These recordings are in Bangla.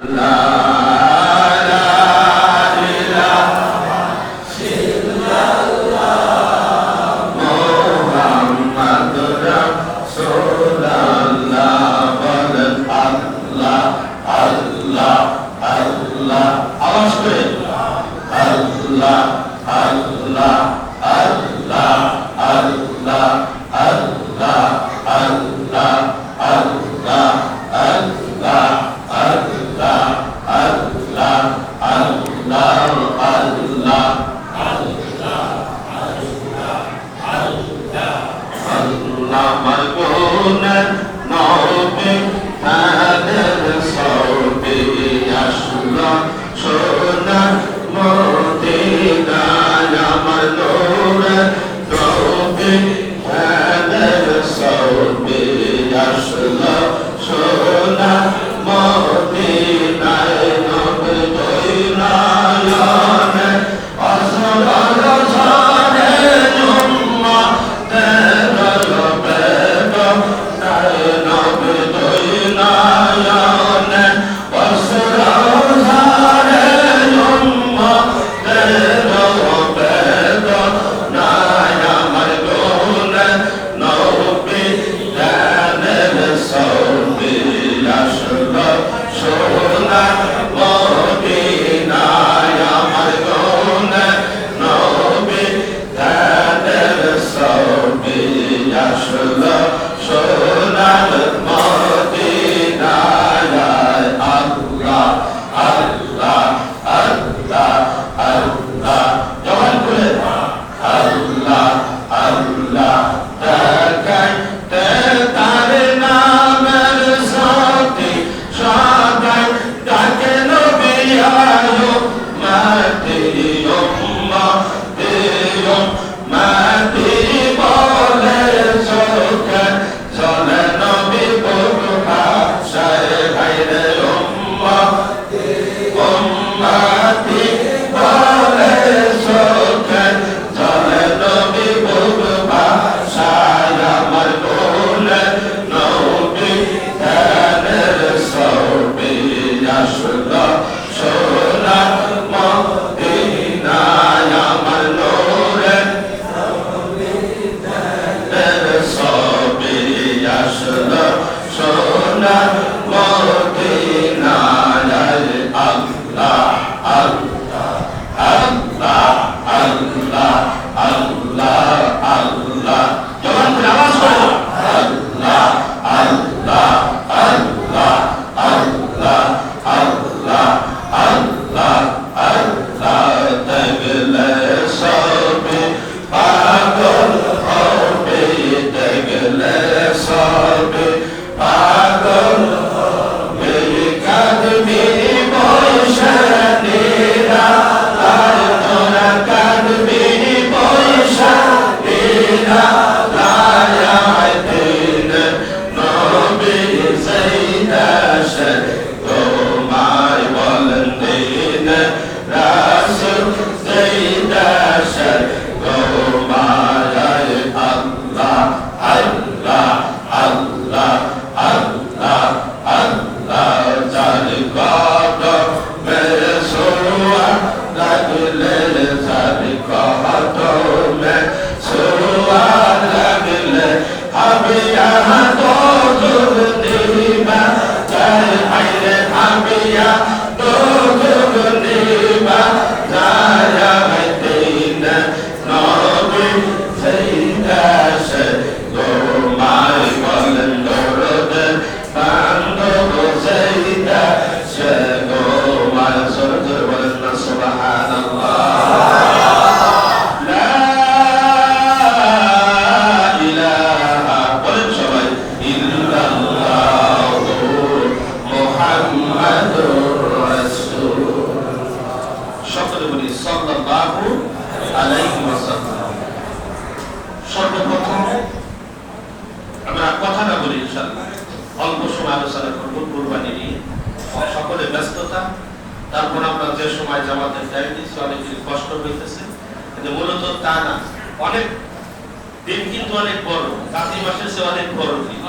Allah. Corona, Allahu সময় জামাতের টাইম কষ্ট হইতেছে কিন্তু মূলত তা না। অনেক দিন কিন্তু অনেক বড়। কাতি মাসের চেয়ে অনেক বড় দিন।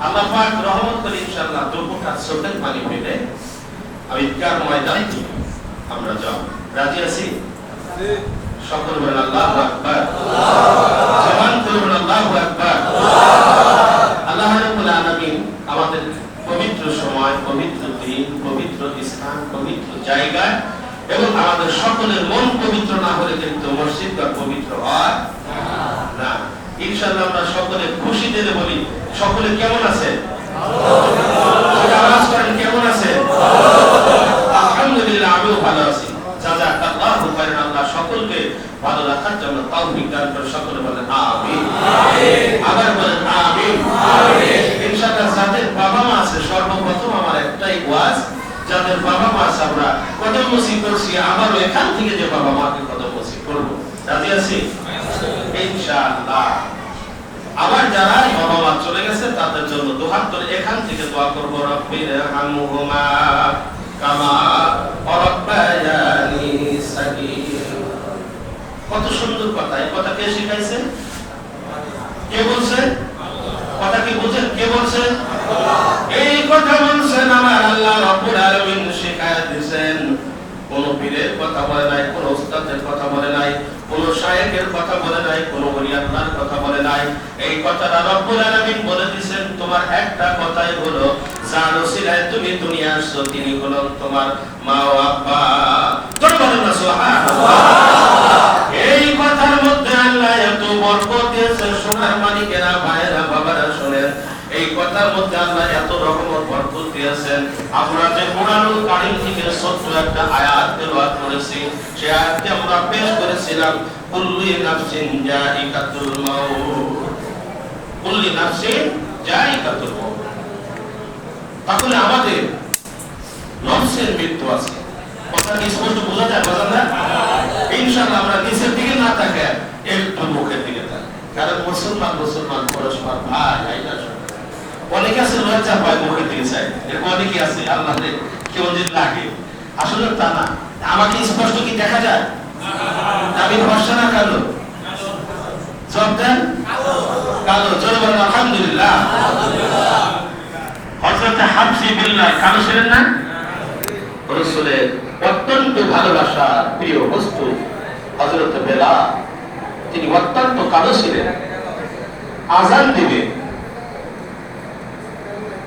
আল্লাহ পাক রহমত করে ইনশাআল্লাহ দুপুরটা চোখের পানি পেলে ঈদগার ময়দানে আমরা রাজি আছি? আমাদের পবিত্র সময়, পবিত্র দিন, পবিত্র স্থান, পবিত্র জায়গায় এবং আমাদের সকলের মন পবিত্র না হলে কিন্তু মসজিদ বা পবিত্র হয় না। ইনশাআল্লাহ আমরা সকলে খুশি দিলে বলি সকলে কেমন আছে আওয়াজ করেন কেমন আছে আলহামদুলিল্লাহ আমিও ভালো আছি। আল্লাহু আল্লাহ সকলকে ভালো রাখার জন্য তৌফিক দান করে সকলে বলেন আমিন। আবার বলেন আমিন। ইনশাআল্লাহ যাদের বাবা মা আছে সর্বপ্রথম আমার একটাই ওয়াজ যাদের বাবা মা আমরা কদম মসি করছি আবারও এখান থেকে যে বাবা মাকে কদম মসি করব। রাজি আছি? আবার যারা বাবা মা চলে গেছে, তাদের জন্য দুহাত ধরে এখান থেকে দোয়া করব, রব্বির হামহুমা কামা রব্বায়ানি কত সুন্দর কথা। এই কথা কে শিখাইছে? কে বলছে? কথা কি বুঝেন? কে বলছে? এই কথা বলছেন আমার আল্লাহ রব্বুল আলামিন শিখায়া দিয়েছেন কোন পীরের কথা বলে নাই, কোন ওস্তাদের কথা বলে নাই, কোন শায়েখের কথা বলে নাই, কোন ওলি আল্লাহর কথা বলে নাই। এই কথাটা রব্বুল আলামিন বলে দিয়েছেন, তোমার একটা কথাই হলো, যার ওসিলায় তুমি দুনিয়া আসছো, তিনি হলেন তোমার মা ও আব্বা। জোরে বলেন, সুবহানাল্লাহ। এই কথার মধ্যে আল্লাহ এত বরকত দিয়েছে সোনার মালিকেরা ভাইয়েরা বাবারা শোনেন এই কথার মধ্যে আল্লাহ এত রকমের বরকত দিয়েছেন আমরা যে কোরআনুল কারীম থেকে ছোট্ট একটা আয়াত তেলাওয়াত করেছি সেই আয়াতটি আমরা পেশ করেছিলাম, কুল্লি নাফসিন জাইকাতুল মাউত। কুল্লি নাফসিন জাইকাতুল মাউত। তাহলে আমাদের নফসের মৃত্যু আছে। কথা কি স্পষ্ট বোঝা যায়, বোঝা না ইনশাআল্লাহ আমরা নিচের দিকে না তাকে একটু মুখের দিকে তাকাই। কারণ মুসলমান মুসলমান, পরস্পর ভাই সব। অনেকে আছে লজ্জা পায় দিকে চাই। এরকম অনেকে আছে? আল্লাহ কেউ লাগে। আসলে তা না। আমাকে স্পষ্ট কি দেখা যায়? আমি ভরসা না কালো? দেন। কালো। বলেন, আলহামদুলিল্লাহ। বিল্লাহ কালো ছিলেন না? রসুলের অত্যন্ত ভালোবাসা প্রিয় বস্তু হজরত বেলা তিনি অত্যন্ত কালো ছিলেন। আজান দিবে।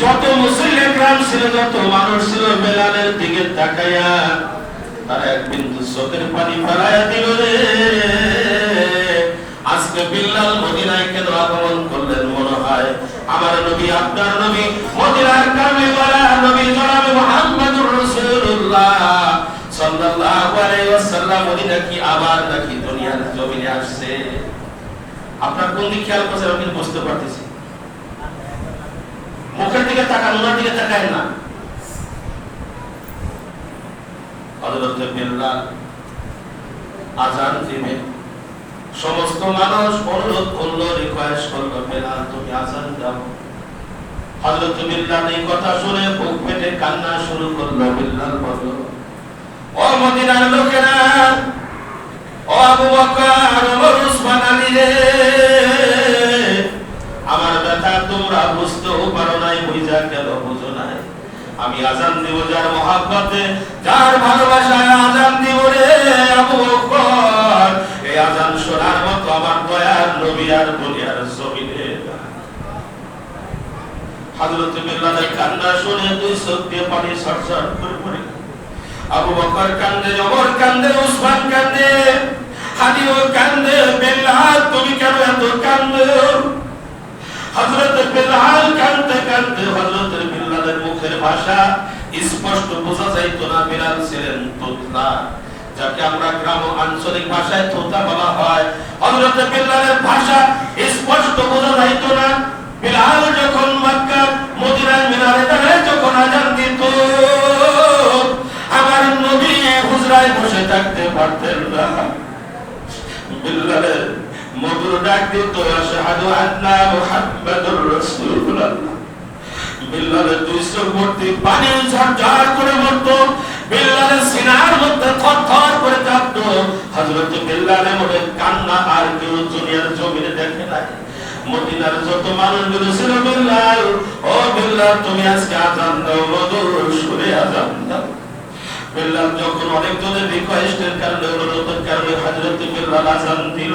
যত মুসলিম ছিল, যত মানুষ ছিল, বেলালের দিকে তাকাইয়া তারা এক বিন্দু চোখের পানি ফেলাইয়া দিল রে। আজকে বিল্লাল মদিনায় কেন আগমন করলেন মনে হয়? আমার নবী, আপনার নবী, মদিনার কামে বলা নবী জনাব মুহাম্মদুর রাসূলুল্লাহ সাল্লাল্লাহু আলাইহি ওয়াসাল্লাম, মদিনা কি আবার নাকি দুনিয়ার জমিনে আসছে? আপনার কোন দিকে খেয়াল করছেন আমি বুঝতে পারতেছি। মুখের দিকে তাকান ওনার দিকে তাকায় না। হযরত বিল্লাল আজান দিবে সমস্ত মানুষ অনুরোধ করল রিকোয়েস্ট করল বেলাল তুমি আজান দাও। হযরত বিল্লাল এই কথা শুনে বুক ফেটে কান্না শুরু করল, বিল্লাল বলল, ও মদিনার লোকেরা, ও আবু বকর ওমর, উসমান আলী রে ব্যথা তোমরা বুঝতেও পারো নাই, বুঝা গেল, বুঝো নাই। আমি আজান দিব যার মহাব্বতে, যার ভালোবাসায় আজান দিব রে আবু বকর। এই আজান শোনার মতো আমার দয়ার নবী আর দুনিয়ার জমিনে হযরত বিল্লালের কান্না শুনে দুই চোখ পানি সরসর করে পড়ে আবু বকর কান্দে, ওমর কান্দে, উসমান কান্দে, হাদিও কান্দে, বিল্লাল, তুমি কেন এত কান্দো? হযরত বেলাল কাঁদতে কাঁদতে মুখের ভাষা স্পষ্ট বোঝা না ছিলেন তোতলা যাকে আমরা গ্রাম আঞ্চলিক ভাষায় তোতা বলা হয়। ভাষা স্পষ্ট বোঝা না। যখন মক্কা, মদিনার মিনারে দাঁড়ায় যখন দিত। আমার নবী হুজরায় বসে থাকতে পারতেন না। ডাক দিত আশহাদু আন্না মুহাম্মাদুর রাসূলুল্লাহ। বিল্লালের দুই চোখ ভর্তি পানি ঝরঝর করে মরতো। বিল্লালের সিনার মধ্যে থরথর করে কাঁপতো। হযরত বিল্লালের মনে কান্না আর কেউ দুনিয়ার জমিনে দেখে নাই। মদিনার যত মানুষগুলো ছিল, বিল্লাল, ও বিল্লাল, তুমি আজকে আজান দাও, মধুর সুরে আজান দাও। বিল্লাল যখন অনেক জনের রিকোয়েস্টের কারণে, অনুরোধের কারণে হযরত বিল্লাল আজান দিল।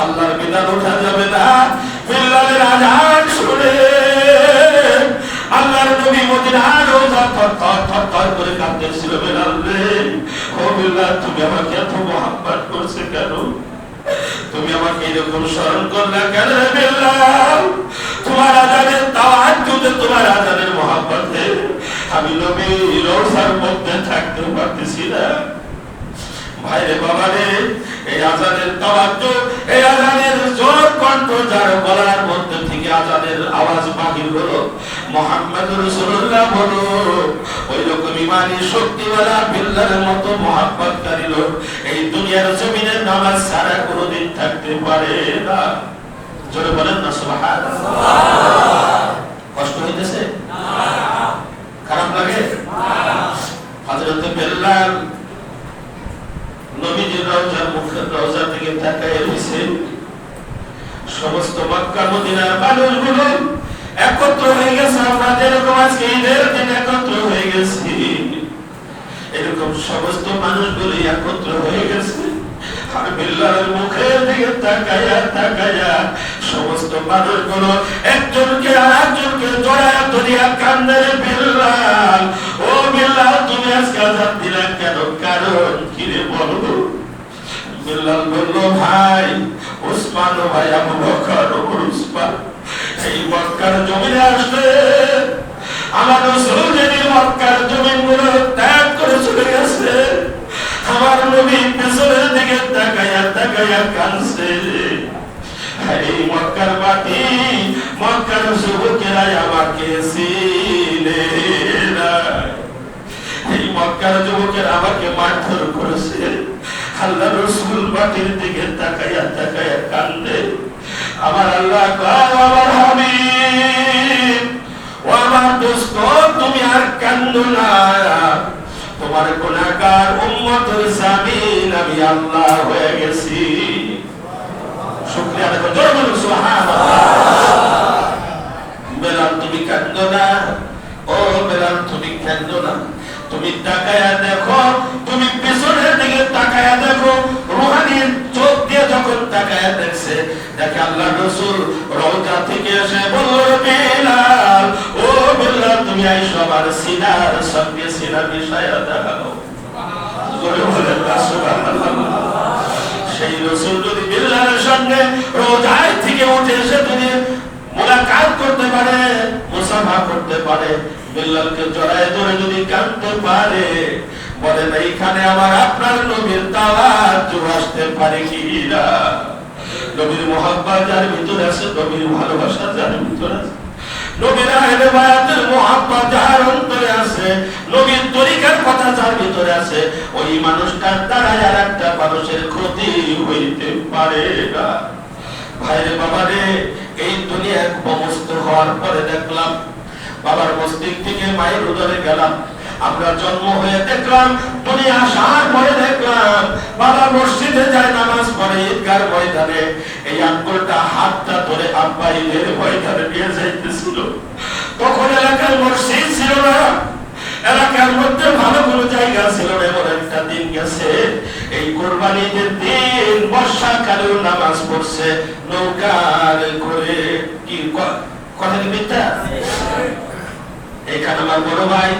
আল্লাহর বিধান ওঠা যাবে না। বিল্লালের আজান শুনে আল্লাহর নবী মদিনার রোজা থর থর থর থর করে কাঁদতেছিল বেলাল রে। ও বিল্লাল তুমি আমাকে এত মহাব্বত করছে কেন? তুমি আমাকে এরকম স্মরণ করলে কেন বিল্লাল তোমার আজানের তাওয়াজ্জুদে তোমার আজানের মহাব্বতে আমি নবী রওজার মধ্যে থাকতে পারতেছি না ভাইরে বাবা রে এই আজানের তাওয়াজ্জু এই আজানের জোর কণ্ঠ যার গলার মধ্যে থেকে আজানের আওয়াজ বাহির হলো। মোহাম্মদ রাসূলুল্লাহ বলো ওই রকম ইমানি শক্তিওয়ালা বিল্লার মতো মহাব্বতকারী লোক এই দুনিয়ার জমিনে নামাজ ছাড়া কোনোদিন থাকতে পারে না। জোরে বলেন না সুবহানাল্লাহ। কষ্ট হইতেছে? খারাপ লাগে? হযরত বিল্লাল নবীজির রওজার মুখের রওজা থেকে তাকায় রয়েছে সমস্ত মক্কা মদিনার মানুষগুলো একত্র হয়ে গেছে, আমরা যেরকম আজকে ঈদের দিন একত্র হয়ে গেছি। এরকম সমস্ত মানুষগুলো একত্র হয়ে গেছে। একজনকে আর একজনকে জড়ায়া ধরিয়া কান্দে, রে বিল্লাল ও বিল্লাল তুমি আজকে আজাদ দিলা কেন? কারণ কি রে বলো বিল্লাল বলল ভাই, উসমান ভাই, আবু বকর ও উসমান। এই মক্কার জমিনে আসলে আমার রাসূল যেদিন মক্কার জমিনগুলো ত্যাগ করে চলে গেছে, আমার নবী পেছনের দিকে তাকায়া তাকায়া কাঁদছে। এই মক্কার মাটি, মক্কার যুবকেরা আমাকে চিনে এই মক্কার যুবকের আমাকে মারধর করেছে। আল্লাহ রসুল মাটির দিকে তাকাইয়া তাকাইয়া কান্দে। আমার আল্লাহ আমার ও আমার দোস্ত, তুমি আর কান্দো না। তোমার গুনাহগার উম্মতের জামিন আমি আল্লাহ হয়ে গেছি। শুকরিয়া দেখো জোরে বলুন বেলাল, তুমি কান্দো না। ও বেলাল, তুমি কান্দো না। তুমি তাকায়া দেখো, তুমি পিছনের দিকে তাকায়া দেখো, রুহানির চোখ দিয়ে যখন তাকায়া দেখছে, দেখে আল্লাহ রসুল রওজা থেকে এসে বলল বেলাল, ও বেলাল, তুমি আইসো আমার সিনার সঙ্গে, সিনার বিষয় দাও জোরে বলেন না সুবহানাল্লাহ। সেই রসুল যদি বিল্লালের সঙ্গে রোজায় থেকে উঠে এসে যদি মোলাকাত করতে পারে, মুসাফা করতে পারে জড়ায় ধরে যদি কাঁদতে পারে আমার আপনার নবীর তাওয়াজ, আসতে পারে কি না? নবীর মোহাব্বত যার আছে, নবীর ভালোবাসা যার আছে। তরিকার কথা যার ভিতরে আছে, ওই মানুষটার দ্বারা আর একটা মানুষের ক্ষতি হইতে পারে না। ভাইরে বাবারে, এই দুনিয়ার সমস্ত হওয়ার পরে দেখলাম বাবার মস্তিষ্ক থেকে মায়ের উদরে গেলাম। আমরা জন্ম হয়ে দেখলাম, দুনিয়া আসার পরে দেখলাম, বাবা মসজিদে যায় নামাজ পড়ে ঈদগার ময়দানে। এই আঙ্গুলটা, হাতটা ধরে আব্বা ঈদের ময়দানে নিয়ে যাইতেছিল। তখন এলাকার মসজিদ ছিল না। এলাকার মধ্যে ভালো কোনো জায়গা ছিল না, এমন একটা দিন গেছে। এই কোরবানিদের দিন, বর্ষাকালেও নামাজ পড়ছে। নৌকার করে ক- কথা কি মিথ্যা? এখানে আমার বড় ভাই,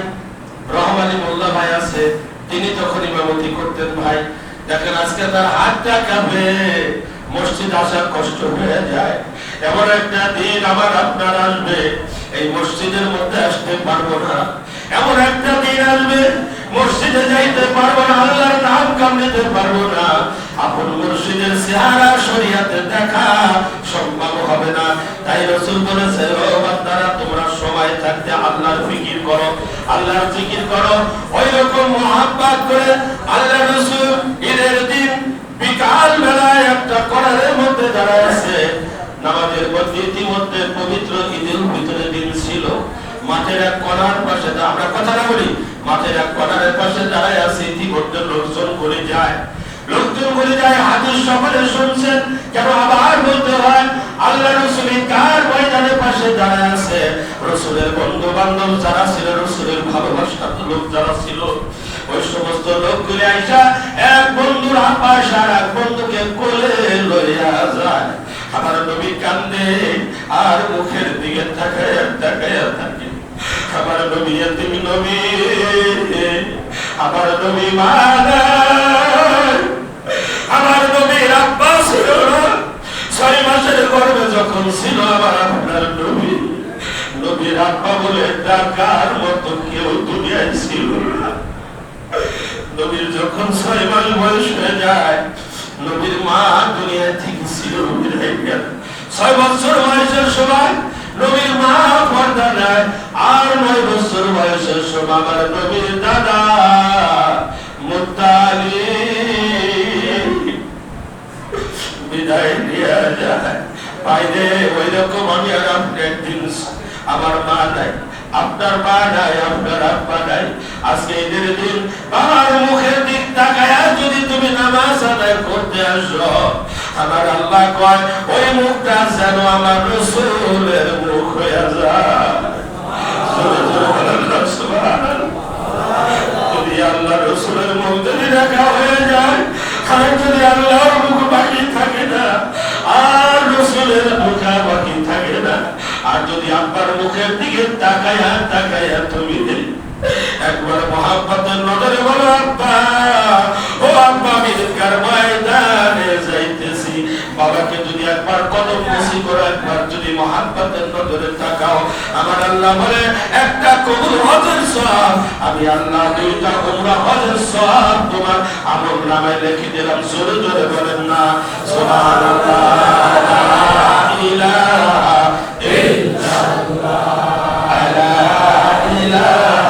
রহমানি মোল্লা ভাই আছে, তিনি তখন ইমামতি করতেন ভাই, দেখেন আজকে তার হাতটা কাঁপে, মসজিদ আসার কষ্ট হয়ে যায়। এমন একটা দিন আবার আপনার আসবে, এই মসজিদের মধ্যে আসতে পারব না। এমন একটা দিন আসবে মসজিদে যাইতে পারব না, আল্লাহর নাম কাম নিতে পারব না। আপন মুর্শিদের চেহারা শরিয়াতে দেখা সম্ভব হবে না। তাই রসুল বলেছে তোমরা সময় থাকতে আল্লাহর ফিকির করো, আল্লাহর জিকির করো। ওই রকম মহাব্বাত করে আল্লাহ রসুল ঈদের দিন বিকাল বেলায় একটা করারের মধ্যে আছে নামাজের মধ্যে ইতিমধ্যে পবিত্র ঈদের ভিতরে দিন ছিল। মাঠের এক কণার পাশে আমরা কথাটা বলি মাঠের এক কণারের পাশে দাঁড়ায় আছে ইতিমধ্যে লোকজন করে যায়। লোকজন বলে যায় হাদিস সকলে শুনছেন, কেন আবার বলতে হয়, আল্লাহ রসুল কার ময়দানের পাশে দাঁড়ায় আছে? রসুলের বন্ধু বান্ধব যারা ছিল, রসুলের ভালোবাসার লোক যারা ছিল, ওই সমস্ত লোকগুলি আইসা এক বন্ধুর আপাস আর এক বন্ধুকে কোলে লইয়া যায়। আমার নবী কান্দে, আর মুখের দিকে তাকায় তাকায় নবী তুমি নবী, আমার নবী মানা আমার নবীর আব্বা ছিল ছয় মাসের গর্ভে যখন ছিল আমার আপনার নবী, নবীর আব্বা বলে, ডাকার মতো কেউ দুনিয়ায় ছিল নবীর যখন ছয় মাস বয়স হয়ে যায়, নবীর মা দুনিয়া থেকে ছিল ছয় বছর বয়সের সময় নবীর মা পর্দা নেয় আর নয় বছর বয়সের সময় আমার দাদা। মুতালিব, বিদায় দিয়া যায়। বাইরে ওই রকম আমি আর আপনি একদিন আমার মা নাই। আপনার মা নাই, আপনার আব্বা নাই। আজকে ঈদের দিন বাবার মুখের দিক তাকায়া যদি তুমি নামাজ আদায় করতে আসো আমার আল্লাহ কয়, ওই মুখটা যেন আমার রসুলের মুখ হয়ে যায়। যদি আল্লাহ রসুলের মুখ যদি দেখা হয়ে যায় যদি আল্লাহর মুখ বাকি থাকে না, আর রসুলের মুখ বাকি থাকে না, আর যদি আব্বার মুখের দিকে তাকায়া তাকায়া তুমি একবার মহাব্বতের নজরে বলো, আব্বা, ও মুসি করে একবার যদি মহাব্বতের নজরে তাকাও, আমার আল্লাহ বলে, একটা কবুল হজের সওয়াব, আমি আল্লাহ দুইটা উমরা হজের সওয়াব, তোমার আমল নামে লিখে দিলাম, জোরে জোরে বলেন না, সুবহানাল্লাহ ইলাহা ইল্লাল্লাহ লা ইলাহা